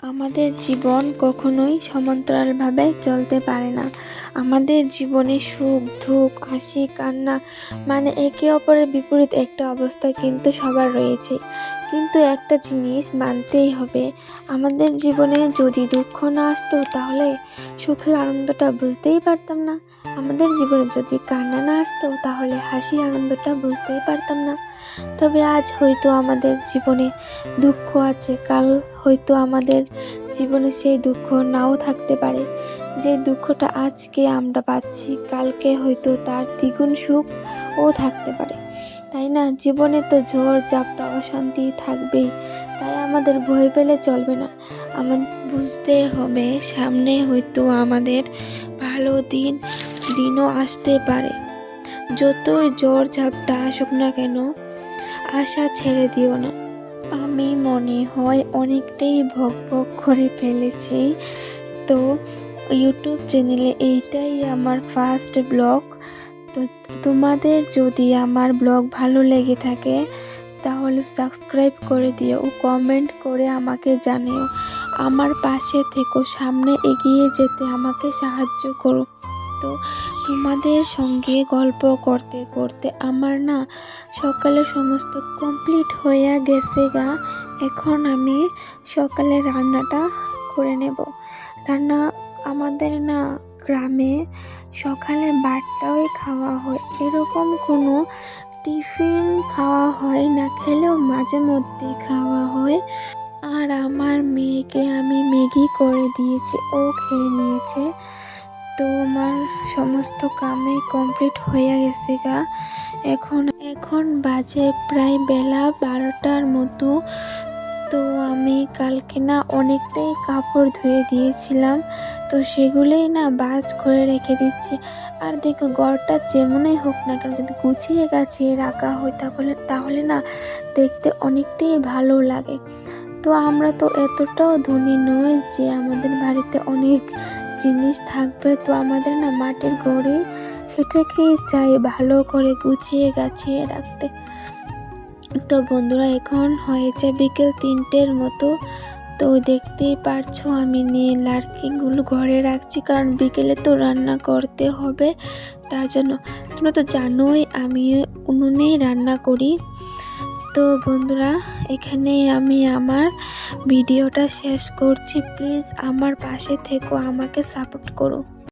আমাদের জীবন কখনোই সমান্তরালভাবে চলতে পারে না। আমাদের জীবনে সুখ, দুঃখ, হাসি, কান্না মানে একে অপরের বিপরীত একটা অবস্থা কিন্তু সবার রয়েছে। কিন্তু একটা জিনিস মানতেই হবে। আমাদের জীবনে যদি দুঃখ না আসতো তাহলে সুখের আনন্দটা বুঝতেই পারতাম না। আমাদের জীবনে যদি কান্না না আসতো তাহলে হাসির আনন্দটা বুঝতেই পারতাম না। তবে আজ হয়তো আমাদের জীবনে দুঃখ আছে, কাল হয়তো আমাদের জীবনে সেই দুঃখ নাও থাকতে পারে। যে দুঃখটা আজকে আমরা পাচ্ছি, কালকে হয়তো তার দ্বিগুণ সুখ ও থাকতে পারে। তাই না? জীবনে তো ঝড় ঝাপটা অশান্তি থাকবেই। তাই আমাদের ভয় পেলে চলবে না। আমার বুঝতে হবে, সামনে হয়তো আমাদের ভালো দিন দিনও আসতে পারে। যতই জ্বর ঝাপটা আসুক না কেন, আশা ছেড়ে দিও না। আমি মনে হয় অনেকটাই ভক ভক করে ফেলেছি। তো, ইউটিউব চ্যানেলে এইটাই আমার ফার্স্ট ব্লগ তো তোমাদের যদি আমার ব্লগ ভালো লেগে থাকে, তাহলে সাবস্ক্রাইব করে দিও ও কমেন্ট করে আমাকে জানিও। আমার পাশে থেকো, সামনে এগিয়ে যেতে আমাকে সাহায্য করো। তো তোমাদের সঙ্গে গল্প করতে করতে আমার না সকালে সমস্ত কমপ্লিট হয়ে গেছে গা। এখন আমি সকালে রান্নাটা করে নেব। রান্না আমাদের না গ্রামে সকালে বারটাও খাওয়া হয়। এরকম কোনো টিফিন খাওয়া হয় না, খেলেও মাঝে মধ্যে খাওয়া হয়। আর আমার মেয়েকে আমি ম্যাগি করে দিয়েছি, ও খেয়ে নিয়েছে। তো আমার সমস্ত কামে কমপ্লিট হয়ে গেছে গা। এখন এখন বাজে প্রায় বেলা বারোটার মতো। তো আমি কালকে না অনেকটাই কাপড় ধুয়ে দিয়েছিলাম, তো সেগুলোই না বাজ করে রেখে দিচ্ছি। আর দেখো ঘরটা যেমনই হোক না কেন, যদি গুছিয়ে গাছিয়ে রাখা হয় তাহলে তাহলে না দেখতে অনেকটাই ভালো লাগে। তো আমরা তো এতটাও ধনী নই যে আমাদের বাড়িতে অনেক জিনিস থাকবে, তো আমাদের না মাটির ঘরে সেটাকেই চাই ভালো করে গুছিয়ে গাছিয়ে রাখতে। তো বন্ধুরা, এখন হয়েছে বিকেল তিনটের মতো। তো দেখতেই পারছ, আমি নিয়ে লার্কিগুলো ঘরে রাখছি, কারণ বিকেলে তো রান্না করতে হবে। তার জন্য তোমরা তো জানোই আমি উনুনেই রান্না করি। তো বন্ধুরা, এখানে আমি আমার ভিডিওটা শেষ করছি। প্লিজ আমার পাশে থেকো, আমাকে সাপোর্ট করো।